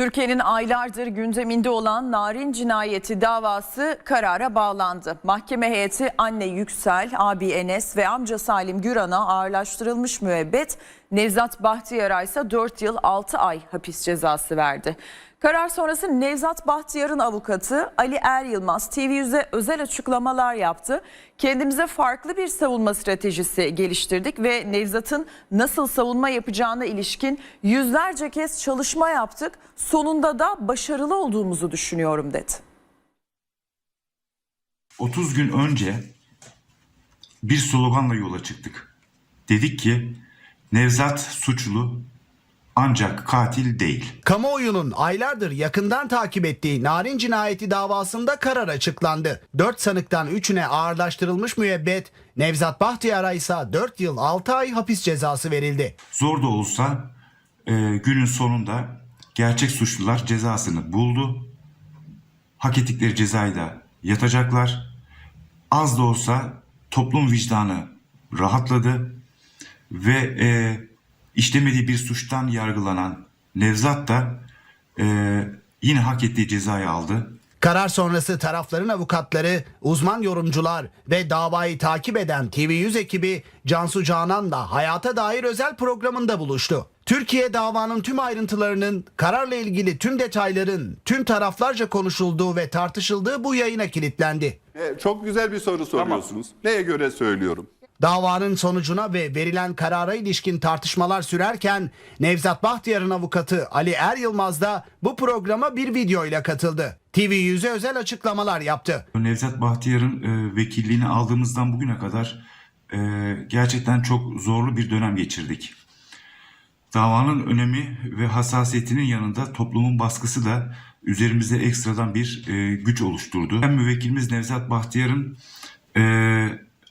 Türkiye'nin aylardır gündeminde olan Narin cinayeti davası karara bağlandı. Mahkeme heyeti anne Yüksel, abi Enes ve amca Salim Güran'a ağırlaştırılmış müebbet, Nevzat Bahtiyar'a ise 4 yıl 6 ay hapis cezası verdi. Karar sonrası Nevzat Bahtiyar'ın avukatı Ali Er Yılmaz TV100'e özel açıklamalar yaptı. Kendimize farklı bir savunma stratejisi geliştirdik ve Nevzat'ın nasıl savunma yapacağına ilişkin yüzlerce kez çalışma yaptık. Sonunda da başarılı olduğumuzu düşünüyorum dedi. 30 gün önce bir sloganla yola çıktık. Dedik ki Nevzat suçlu ancak katil değil. Kamuoyunun aylardır yakından takip ettiği Narin cinayeti davasında karar açıklandı. 4 sanıktan 3'üne ağırlaştırılmış müebbet, Nevzat Bahtiyar'a ise 4 yıl 6 ay hapis cezası verildi. Zor da olsa e, günün sonunda gerçek suçlular cezasını buldu. Hak ettikleri cezayı da yatacaklar. Az da olsa toplum vicdanı rahatladı ve e, işlemediği bir suçtan yargılanan Nevzat da e, yine hak ettiği cezayı aldı. Karar sonrası tarafların avukatları, uzman yorumcular ve davayı takip eden TV100 ekibi Cansu Canan da hayata dair özel programında buluştu. Türkiye davanın tüm ayrıntılarının, kararla ilgili tüm detayların, tüm taraflarca konuşulduğu ve tartışıldığı bu yayına kilitlendi. E, Çok güzel bir soru soruyorsunuz. Neye göre söylüyorum? Davanın sonucuna ve verilen karara ilişkin tartışmalar sürerken Nevzat Bahtiyar'ın avukatı Ali Er Yılmaz da bu programa bir video ile katıldı. TV100'e özel açıklamalar yaptı. Nevzat Bahtiyar'ın e, vekilliğini aldığımızdan bugüne kadar e, gerçekten çok zorlu bir dönem geçirdik. Davanın önemi ve hassasiyetinin yanında toplumun baskısı da üzerimizde ekstradan bir e, güç oluşturdu. Hem müvekkilimiz Nevzat Bahtiyar'ın e,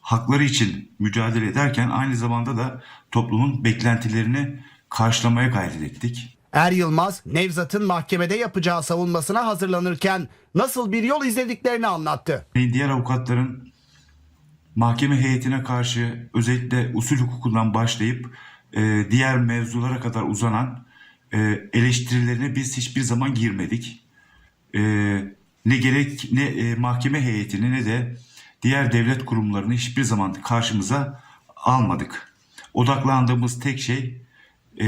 hakları için mücadele ederken aynı zamanda da toplumun beklentilerini karşılamaya gayret ettik. Er Yılmaz, Nevzat'ın mahkemede yapacağı savunmasına hazırlanırken nasıl bir yol izlediklerini anlattı. diğer avukatların mahkeme heyetine karşı özellikle usul hukukundan başlayıp e, diğer mevzulara kadar uzanan e, eleştirilerine biz hiçbir zaman girmedik. E, ne gerek ne e, mahkeme heyetini ne de diğer devlet kurumlarını hiçbir zaman karşımıza almadık. Odaklandığımız tek şey e,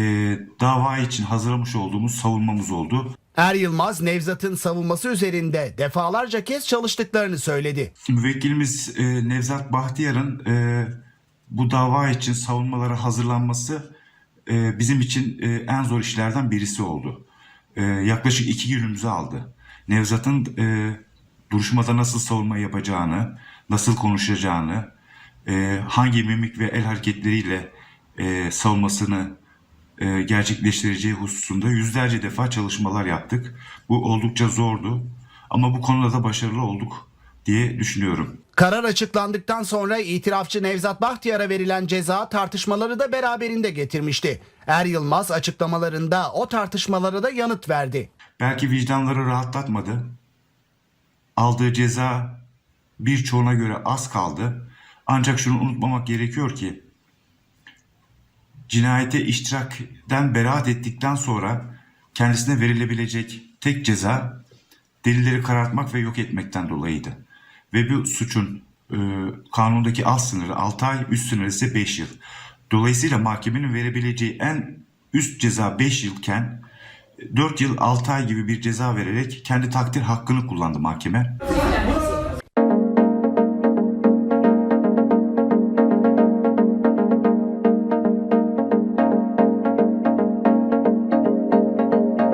dava için hazırlamış olduğumuz savunmamız oldu. Er Yılmaz, Nevzat'ın savunması üzerinde defalarca kez çalıştıklarını söyledi. Müvekkilimiz e, Nevzat Bahtiyar'ın e, bu dava için savunmalara hazırlanması e, bizim için e, en zor işlerden birisi oldu. E, yaklaşık iki günümüzü aldı. Nevzat'ın e, duruşmada nasıl savunma yapacağını, nasıl konuşacağını, e, hangi mimik ve el hareketleriyle e, savunmasını e, gerçekleştireceği hususunda yüzlerce defa çalışmalar yaptık. Bu oldukça zordu ama bu konuda da başarılı olduk diye düşünüyorum. Karar açıklandıktan sonra itirafçı Nevzat Bahtiyar'a verilen ceza tartışmaları da beraberinde getirmişti. Er Yılmaz açıklamalarında o tartışmalara da yanıt verdi. Belki vicdanları rahatlatmadı. Aldığı ceza birçoğuna göre az kaldı. Ancak şunu unutmamak gerekiyor ki cinayete iştirakten beraat ettikten sonra kendisine verilebilecek tek ceza delilleri karartmak ve yok etmekten dolayıydı. Ve bu suçun e, kanundaki alt sınırı 6 ay, üst sınırı ise 5 yıl. Dolayısıyla mahkemenin verebileceği en üst ceza 5 yılken 4 yıl 6 ay gibi bir ceza vererek kendi takdir hakkını kullandı mahkeme.